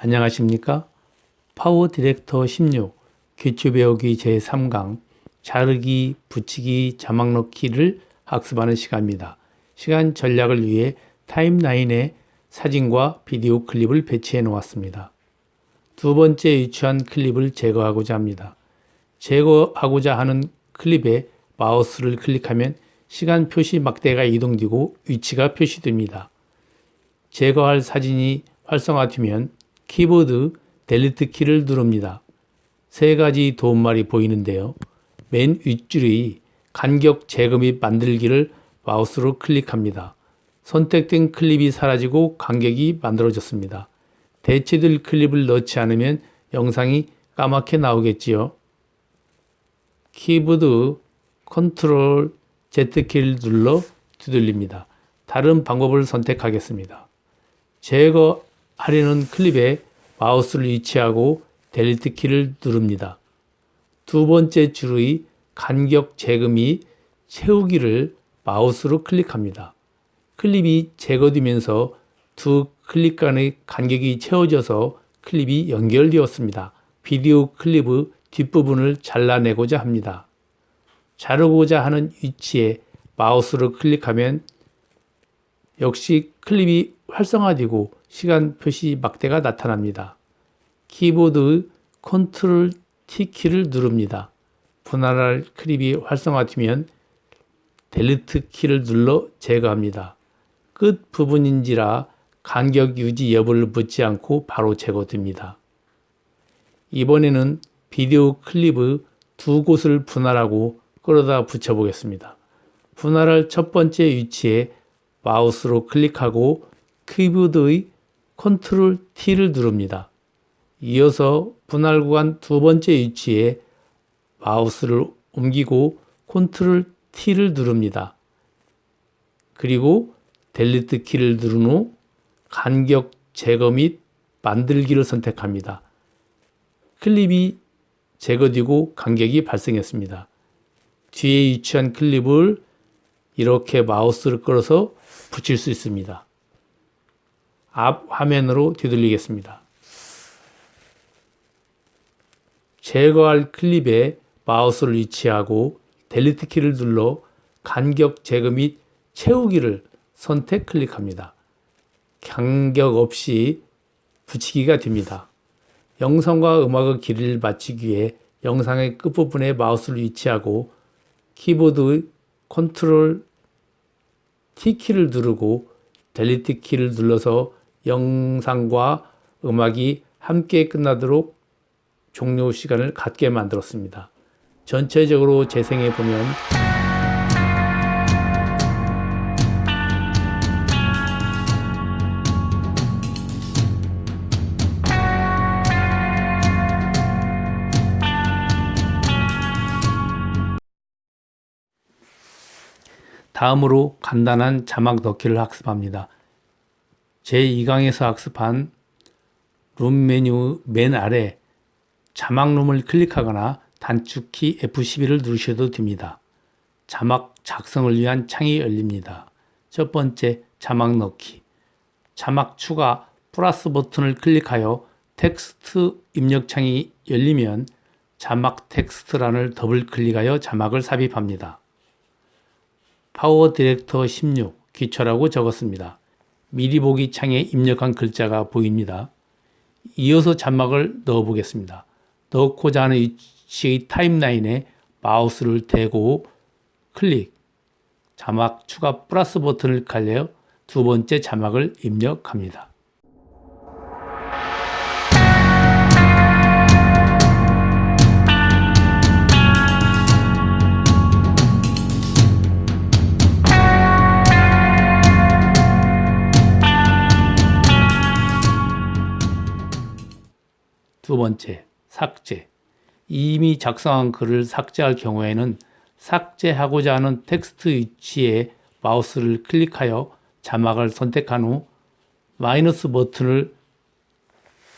안녕하십니까? 파워 디렉터 16 기초 배우기 제3강 자르기, 붙이기, 자막 넣기를 학습하는 시간입니다. 시간 전략을 위해 타임라인에 사진과 비디오 클립을 배치해 놓았습니다. 두 번째 위치한 클립을 제거하고자 합니다. 제거하고자 하는 클립에 마우스를 클릭하면 시간 표시 막대가 이동되고 위치가 표시됩니다. 제거할 사진이 활성화되면 키보드 델리트 키를 누릅니다. 세 가지 도움말이 보이는데요. 맨 윗줄이 간격 제거 및 만들기를 마우스로 클릭합니다. 선택된 클립이 사라지고 간격이 만들어졌습니다. 대체될 클립을 넣지 않으면 영상이 까맣게 나오겠지요. 키보드 컨트롤 Z키를 눌러 두들립니다. 다른 방법을 선택하겠습니다. 제거하려는 클립에 마우스를 위치하고 델리트 키를 누릅니다. 두 번째 줄의 간격 및 채우기를 마우스로 클릭합니다. 클립이 제거되면서 두 클립 간의 간격이 채워져서 클립이 연결되었습니다. 비디오 클립의 뒷부분을 잘라내고자 합니다. 자르고자 하는 위치에 마우스를 클릭하면 역시 클립이 활성화되고 시간 표시 막대가 나타납니다. 키보드 컨트롤 T 키를 누릅니다. 분할할 클립이 활성화되면 델리트 키를 눌러 제거합니다. 끝 부분인지라 간격 유지 여부를 묻지 않고 바로 제거됩니다. 이번에는 비디오 클립의 두 곳을 분할하고 끌어다 붙여보겠습니다. 분할할 첫 번째 위치에 마우스로 클릭하고 키보드의 컨트롤 T를 누릅니다. 이어서 분할 구간 두 번째 위치에 마우스를 옮기고 컨트롤 T를 누릅니다. 그리고 델리트 키를 누른 후 간격 제거 및 만들기를 선택합니다. 클립이 제거되고 간격이 발생했습니다. 뒤에 위치한 클립을 이렇게 마우스를 끌어서 붙일 수 있습니다. 앞 화면으로 뒤돌리겠습니다. 제거할 클립에 마우스를 위치하고 델리트 키를 눌러 간격 제거 및 채우기를 선택 클릭합니다. 간격 없이 붙이기가 됩니다. 영상과 음악의 길이를 맞추기 위해 영상의 끝부분에 마우스를 위치하고 키보드 컨트롤 T키를 누르고 델리트 키를 눌러서 영상과 음악이 함께 끝나도록 종료 시간을 갖게 만들었습니다. 전체적으로 재생해 보면 다음으로 간단한 자막 넣기를 학습합니다. 제2강에서 학습한 룸 메뉴 맨 아래 자막룸을 클릭하거나 단축키 F12를 누르셔도 됩니다. 자막 작성을 위한 창이 열립니다. 첫 번째 자막 넣기 자막 추가 플러스 버튼을 클릭하여 텍스트 입력 창이 열리면 자막 텍스트란을 더블 클릭하여 자막을 삽입합니다. 파워 디렉터 16 기초라고 적었습니다. 미리 보기 창에 입력한 글자가 보입니다. 이어서 자막을 넣어 보겠습니다. 넣고자 하는 위치의 타임라인에 마우스를 대고 클릭, 자막 추가 플러스 버튼을 클릭하여 두 번째 자막을 입력합니다. 두 번째, 삭제. 이미 작성한 글을 삭제할 경우에는 삭제하고자 하는 텍스트 위치에 마우스를 클릭하여 자막을 선택한 후 마이너스 버튼을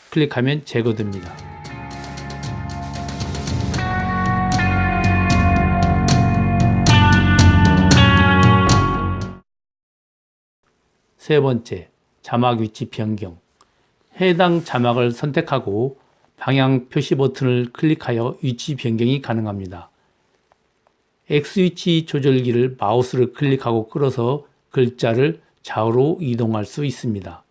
클릭하면 제거됩니다. 세 번째, 자막 위치 변경. 해당 자막을 선택하고 방향 표시 버튼을 클릭하여 위치 변경이 가능합니다. X위치 조절기를 마우스를 클릭하고 끌어서 글자를 좌우로 이동할 수 있습니다.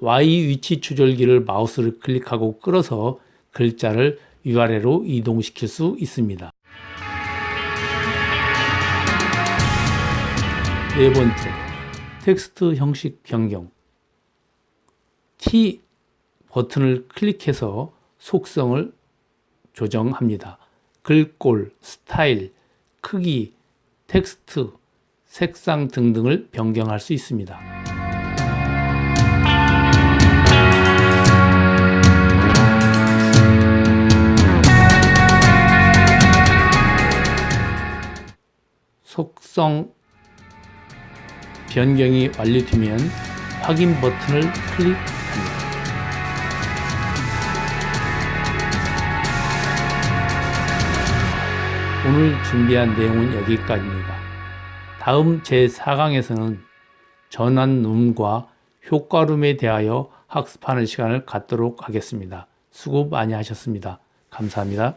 Y 위치 조절기를 마우스를 클릭하고 끌어서 글자를 위아래로 이동시킬 수 있습니다. 네 번째, 텍스트 형식 변경. T 버튼을 클릭해서 속성을 조정합니다. 글꼴, 스타일, 크기, 텍스트, 색상 등등을 변경할 수 있습니다. 속성 변경이 완료되면 확인 버튼을 클릭합니다. 오늘 준비한 내용은 여기까지입니다. 다음 제4강에서는 전환룸과 효과룸에 대하여 학습하는 시간을 갖도록 하겠습니다. 수고 많이 하셨습니다. 감사합니다.